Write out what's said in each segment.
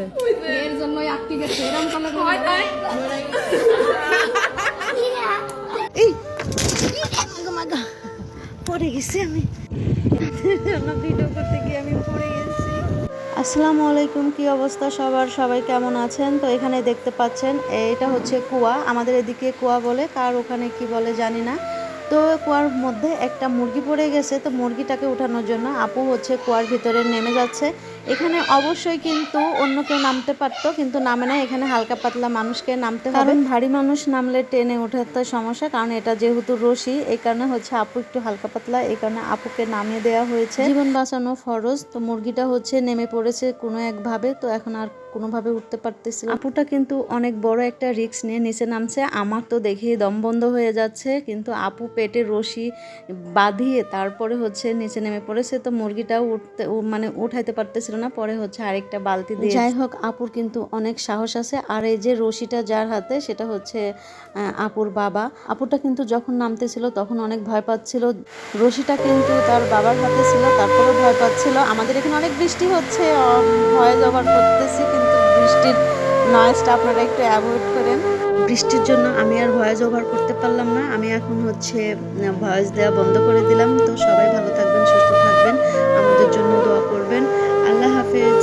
এর জন্যই আটকে গেছে। এরকম এই পড়ে গেছি আমি। ভিডিও করতে গিয়ে আমি পড়ে গেছি। আসসালামু আলাইকুম কি অবস্থা সবার? সবাই কেমন আছেন? তো এখানে দেখতে পাচ্ছেন এটা হচ্ছে কুয়া। আমাদের এদিকে কুয়া বলে কার ওখানে কি বলে জানি না। তো কুয়ার মধ্যে একটা মুরগি পড়ে গেছে। তো মুরগিটাকে ওঠানোর জন্য আপু হচ্ছে কুয়ার ভিতরে নেমে যাচ্ছে। এখানে অবশ্যই কিন্তু অন্য কেউ নামতে পারতো কিন্তু নামে না এখানে হালকা পাতলা মানুষকে নামতে হবে। কারণ ভারী মানুষ নামলে টেনে ওঠার ওঠাতে সমস্যা কারণ এটা যেহেতু রশি এই কারণে হচ্ছে আপু একটু হালকা পাতলা এই কারণে আপুকে নামিয়ে দেওয়া হয়েছে। জীবন বাঁচানো ফরজ তো মুরগিটা হচ্ছে নেমে পড়েছে কোনো একভাবে তো এখন আর কোনোভাবে উঠতে পারতেছিল। আপুটা কিন্তু অনেক বড় একটা রিস্ক নিয়ে নিচে নামছে। আমার তো দেখে দম বন্ধ হয়ে যাচ্ছে কিন্তু আপু পেটে রশি বাঁধিয়ে তারপরে হচ্ছে নিচে নেমে পড়েছে। তো মুরগিটাও উঠতে মানে উঠাইতে পারতেছিল না পরে হচ্ছে আরেকটা বালতি দিয়ে যাই হোক আপুর কিন্তু অনেক সাহস আছে। আর এই যে রশিটা যার হাতে সেটা হচ্ছে আপুর বাবা। আপুটা কিন্তু যখন নামতেছিল তখন অনেক ভয় পাচ্ছিল। রশিটা কিন্তু তার বাবার হাতে ছিল তারপরেও ভয় পাচ্ছিল। আমাদের এখানে অনেক বৃষ্টি হচ্ছে ভয় জবার করতেছি কিন্তু বৃষ্টির নয়েজটা আপনারা একটু অ্যাভয়েড করেন। বৃষ্টির জন্য আমি আর ভয়েস ওভার করতে পারলাম না। আমি এখন হচ্ছে ভয়েস দেওয়া বন্ধ করে দিলাম। তো সবাই ভালো থাকবেন, সুস্থ থাকবেন। আমাদের জন্য দোয়া করবেন। আল্লাহ হাফেজ।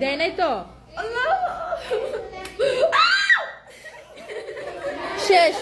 দেয় নাই তো? শেষ।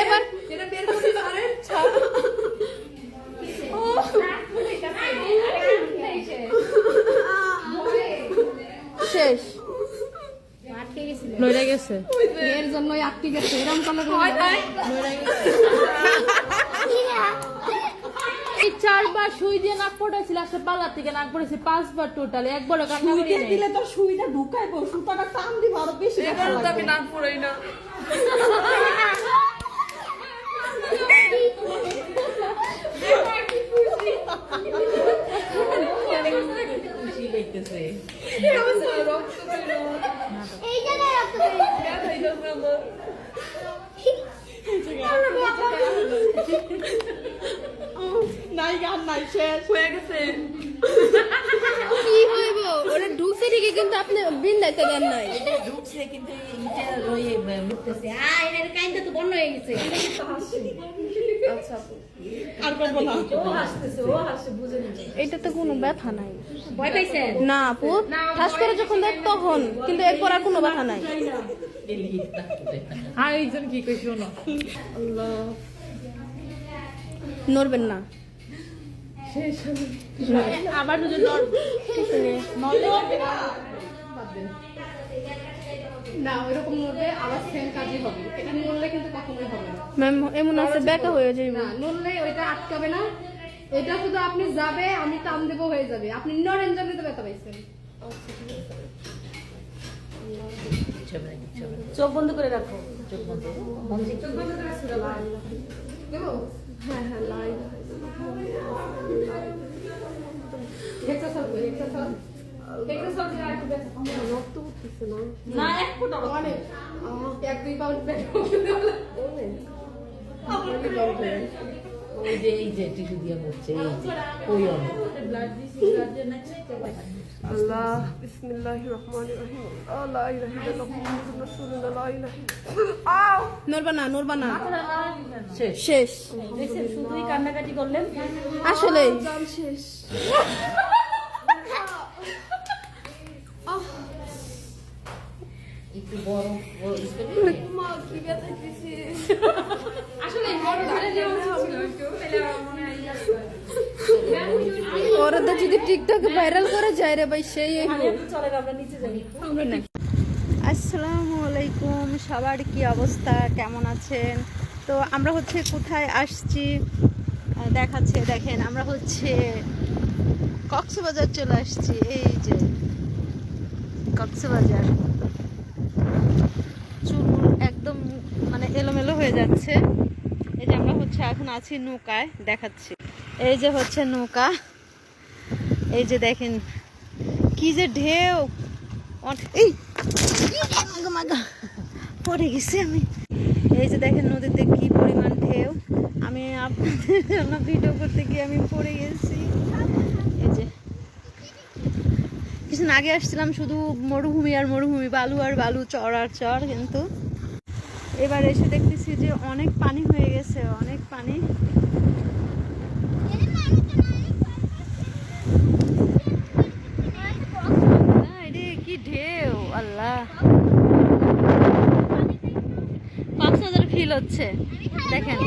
এবার শেষ। লড়ে গেছে। এর জন্যই আটকে গেছে। এরকম করলে তো এই চারবার সুই দিয়ে নাক পড়েছিল আসলে পালা থেকে নাক পড়েছি পাঁচবার টোটাল একবারও কান্না করি নাই। দিলে তো সুইটা ঢুকাইবো সুতাটা টান দিব আরও বেশি ব্যথা লাগবে। নাক পড়াই না নাই গান নাই শেষ হয়ে গেছে কি হইব ওটা ঢুকছে ঠিকই কিন্তু আপনি বিন্দাইতে দেন নাই আর করব না এটা তো কোনো ব্যথা নাই। না আপু। ঠাস করে যখন দেখ তখন কিন্তু এরপর আর কোনো ব্যথা নাই। আর একজন কি কই শোনো নড়বেন না আবার না ওইরকম নড়লে আবার সেম কাজই হবে এটা নড়লে কিন্তু কখনোই হবে না ম্যাম এমন আছে ব্যাকা হয়ে যাইব না নড়লে ওইটা আটকাবে না এটা শুধু আপনি যাবে আমি টান দেবো হয়ে যাবে আপনি নড়েন জন্য তো ব্যথা পাইছেন চোখ বন্ধ করে রাখো। দেবো? হ্যাঁ হ্যাঁ লাই হেক্সা সব হেক্সা সব হেক্সা সব একটু উঠতেছে না। না এক ফুট অনেক। এক দুই পাউন্ড ওই যে এই যে টিস্যু দিয়ে মুছছে এই যে ওই অনেক। আল্লাহ বিসমিল্লাহির রহমানির রহিম আল্লাহ ইলাহা ইল্লাল্লাহ মুহাম্মাদুর রাসূলুল্লাহ লা ইলাহা ইল্লাল্লাহ নড়বা না নড়বা না শেষ শেষ দেখছেন শুধুই কান্নাকাটি করলেন আসলে জান শেষ একটু বড় বড় মা কি ব্যথা দিছে ওরা যদি টিকটকে ভাইরাল করে যায় রে ভাই সেই আসসালামু আলাইকুম সবার কি অবস্থা? কেমন আছেন? তো আমরা হচ্ছে কোথায় আসছি? দেখাচ্ছে দেখেন আমরা হচ্ছে কক্সবাজার চলে আসছি। এই যে কক্সবাজার। চুল একদম মানে এলোমেলো হয়ে যাচ্ছে। এই যে আমরা হচ্ছে এখন আছি নৌকায় দেখাচ্ছি। এই যে হচ্ছে নৌকা। এই যে দেখেন, কি যে ঢেউ। এই পড়ে গেছি আমি। এই যে দেখেন নদীতে কি পরিমাণ ঢেউ। আমি আপনাদের জন্য ভিডিও করতে গিয়ে আমি পড়ে গেছি। এই যে। কিছুদিন আগে আসছিলাম শুধু মরুভূমি আর মরুভূমি, বালু আর বালু, চর আর চর কিন্তু। এবার এসে দেখতেছি যে অনেক পানি হয়ে গেছে, অনেক পানি না, এরে কি ঢেউ আল্লাহ কক্সবাজার ফিল হচ্ছে। দেখেন।